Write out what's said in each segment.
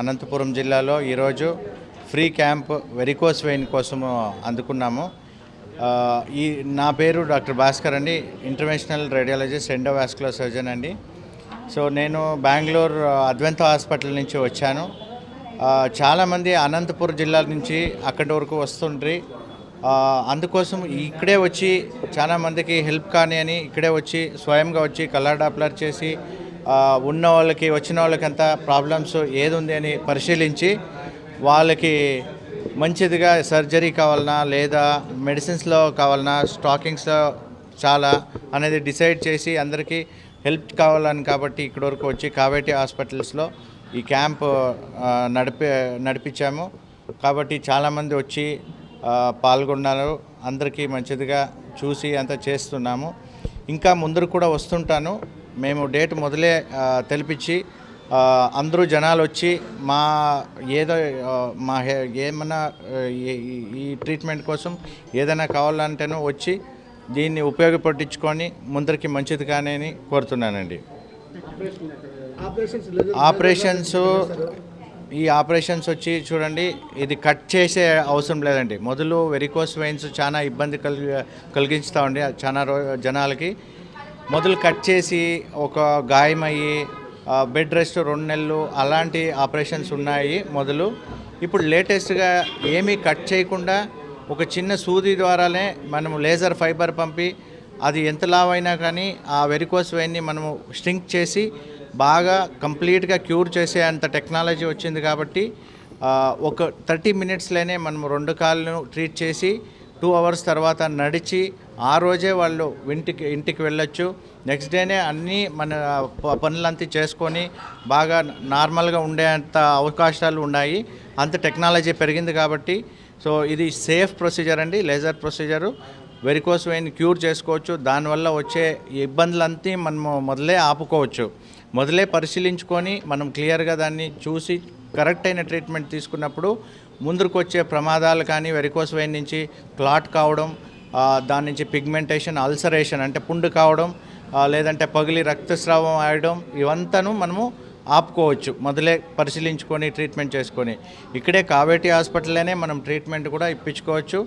అనంతపురం జిల్లాలో ఈరోజు free camp varicose vein కోసము అందుకున్నాము. ఈ నా పేరు డాక్టర్ భాస్కర్ అండి. ఇంటర్నేషనల్ రేడియాలజిస్ట్ ఎండోవాస్కులర్ సర్జన్ అండి. సో నేను బెంగళూరు అద్వైత హాస్పిటల్ నుంచి వచ్చాను. చాలామంది అనంతపురం జిల్లా నుంచి అక్కడి వరకు వస్తుండ్రి. అందుకోసం ఇక్కడే వచ్చి చాలా మందికి హెల్ప్ కానీ అని ఇక్కడే వచ్చి స్వయంగా వచ్చి కలర్ డాప్లర్ చేసి ఉన్న వాళ్ళకి వచ్చిన వాళ్ళకి వాళ్ళకంతా ప్రాబ్లమ్స్ ఏది ఉంది అని పరిశీలించి వాళ్ళకి మంచిదిగా సర్జరీ కావాలన్నా లేదా మెడిసిన్స్లో కావాలన్నా స్టాకింగ్స్లో చాలా అనేది డిసైడ్ చేసి అందరికీ హెల్ప్ కావాలని కాబట్టి ఇక్కడి వరకు వచ్చి కావేటి హాస్పిటల్స్లో ఈ క్యాంప్ నడిపి నడిపించాము. కాబట్టి చాలామంది వచ్చి పాల్గొన్నారు. అందరికీ మంచిదిగా చూసి అంతా చేస్తున్నాము. ఇంకా ముందరు కూడా వస్తుంటాను. మేము డేట్ మొదలే తెలిపించి అందరూ జనాలు వచ్చి మా ఏదో మా ఏమన్నా ఈ- ట్రీట్మెంట్ కోసం ఏదైనా కావాలంటేనూ వచ్చి దీన్ని ఉపయోగపట్టించుకొని ముందరికి మంచిది కానీ కోరుతున్నానండి. ఆపరేషన్స్ ఈ ఆపరేషన్స్ వచ్చి చూడండి ఇది కట్ చేసే అవసరం లేదండి. మొదలు వెరికోస్ వెయిన్స్ చాలా ఇబ్బంది కలిగి కలిగిస్తూ ఉండి చాలా రో జనాలకి మొదలు కట్ చేసి ఒక గాయమయ్యి బెడ్ రెస్ట్ రెండు నెలలు అలాంటి ఆపరేషన్స్ ఉన్నాయి మొదలు. ఇప్పుడు లేటెస్ట్గా ఏమీ కట్ చేయకుండా ఒక చిన్న సూది ద్వారానే మనము లేజర్ ఫైబర్ పంపి అది ఎంత లావైనా కానీ ఆ వెరికోస్ వెయిన్ని మనము స్ట్రింక్ చేసి బాగా కంప్లీట్గా క్యూర్ చేసే అంత టెక్నాలజీ వచ్చింది కాబట్టి ఒక థర్టీ మినిట్స్లోనే మనం రెండు కాళ్ళను ట్రీట్ చేసి టూ అవర్స్ తర్వాత నడిచి ఆ రోజే వాళ్ళు ఇంటికి ఇంటికి వెళ్ళొచ్చు. నెక్స్ట్ డేనే అన్నీ మన పనులంతా చేసుకొని బాగా నార్మల్గా ఉండేంత అవకాశాలు ఉన్నాయి. అంత టెక్నాలజీ పెరిగింది కాబట్టి. సో ఇది సేఫ్ ప్రొసీజర్ అండి laser procedure. Varicose vein cure చేసుకోవచ్చు. దానివల్ల వచ్చే ఇబ్బందులంతా మనము మొదలే ఆపుకోవచ్చు. మొదలే పరిశీలించుకొని మనం క్లియర్గా దాన్ని చూసి కరెక్ట్ అయిన ట్రీట్మెంట్ తీసుకున్నప్పుడు ముందుకు వచ్చే ప్రమాదాలు కానీ వెరికోస్ వెయిన్ నుంచి క్లాట్ కావడం దాని నుంచి పిగ్మెంటేషన్ అల్సరేషన్ అంటే పుండు కావడం లేదంటే పగిలి రక్తస్రావం ఆడడం ఇవంతాను మనము ఆపుకోవచ్చు. మొదలే పరిశీలించుకొని ట్రీట్మెంట్ చేసుకొని. ఇక్కడే కావేటి హాస్పిటల్లోనే మనం ట్రీట్మెంట్ కూడా ఇప్పించుకోవచ్చు.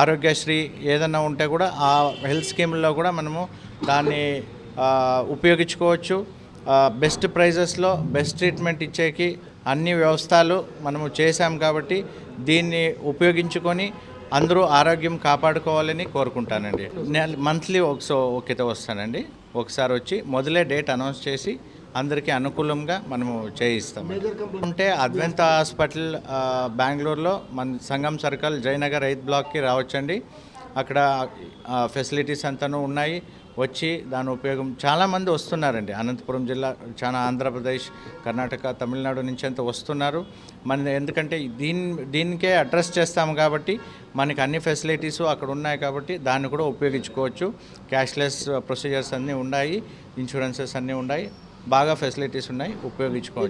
ఆరోగ్యశ్రీ ఏదన్నా ఉంటే కూడా ఆ హెల్త్ స్కీమ్లో కూడా మనము దాన్ని ఉపయోగించుకోవచ్చు. బెస్ట్ ప్రైజెస్లో బెస్ట్ ట్రీట్మెంట్ ఇచ్చేకి అన్ని వ్యవస్థలు మనము చేశాం కాబట్టి దీన్ని ఉపయోగించుకొని అందరూ ఆరోగ్యం కాపాడుకోవాలని కోరుకుంటానండి. మంత్లీ ఒకసో ఒకతో వస్తానండి. ఒకసారి వచ్చి మొదలే డేట్ అనౌన్స్ చేసి అందరికీ అనుకూలంగా మనము చేయిస్తాం ఉంటే అద్వైత హాస్పిటల్ బెంగళూరులో మన సంగం సర్కిల్ జయనగర్ ఐద్ బ్లాక్కి రావచ్చండి. అక్కడ ఫెసిలిటీస్ అంతాను ఉన్నాయి. వచ్చి దాని ఉపయోగం చాలామంది వస్తున్నారండి. అనంతపురం జిల్లా చాలా ఆంధ్రప్రదేశ్ కర్ణాటక తమిళనాడు నుంచి అంతా వస్తున్నారు. మన ఎందుకంటే దీని దీనికే అడ్రస్ చేస్తాము కాబట్టి మనకి అన్ని ఫెసిలిటీస్ అక్కడ ఉన్నాయి కాబట్టి దాన్ని కూడా ఉపయోగించుకోవచ్చు. క్యాష్లెస్ ప్రొసీజర్స్ అన్నీ ఉన్నాయి ఇన్సూరెన్సెస్ అన్నీ ఉన్నాయి. బాగా ఫెసిలిటీస్ ఉన్నాయి ఉపయోగించుకోవచ్చు.